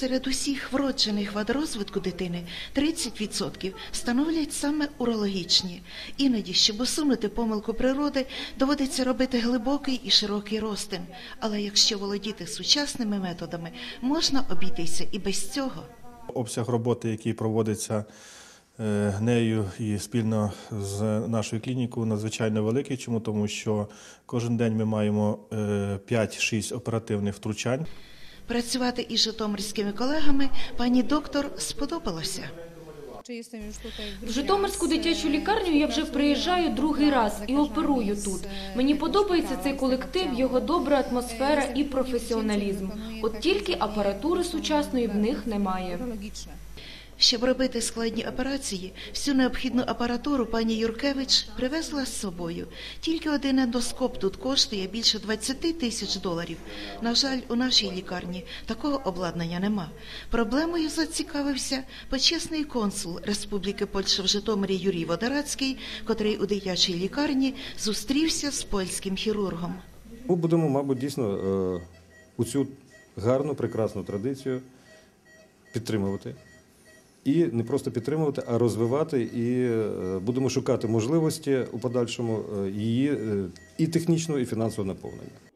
Серед усіх вроджених вад розвитку дитини 30% становлять саме урологічні. Іноді, щоб усунути помилку природи, доводиться робити глибокий і широкий розтин. Але якщо володіти сучасними методами, можна обійтися і без цього. Обсяг роботи, який проводиться е, нею і спільно з нашою клінікою, надзвичайно великий. Чому? Тому що кожен день ми маємо е, 5-6 оперативних втручань. Працювати із житомирськими колегами пані доктор сподобалося. В Житомирську дитячу лікарню я вже приїжджаю другий раз і оперую тут. Мені подобається цей колектив, його добра атмосфера і професіоналізм. От тільки апаратури сучасної в них немає. Щоб робити складні операції, всю необхідну апаратуру пані Юркевич привезла з собою. Тільки один ендоскоп тут коштує більше 20 тисяч доларів. На жаль, у нашій лікарні такого обладнання нема. Проблемою зацікавився почесний консул Республіки Польща в Житомирі Юрій Водорацький, котрий у дитячій лікарні зустрівся з польським хірургом. Ми будемо, мабуть, дійсно е, у цю гарну, прекрасну традицію підтримувати. І не просто підтримувати, а розвивати, і е, будемо шукати можливості у подальшому е, її е, і технічного, і фінансового наповнення.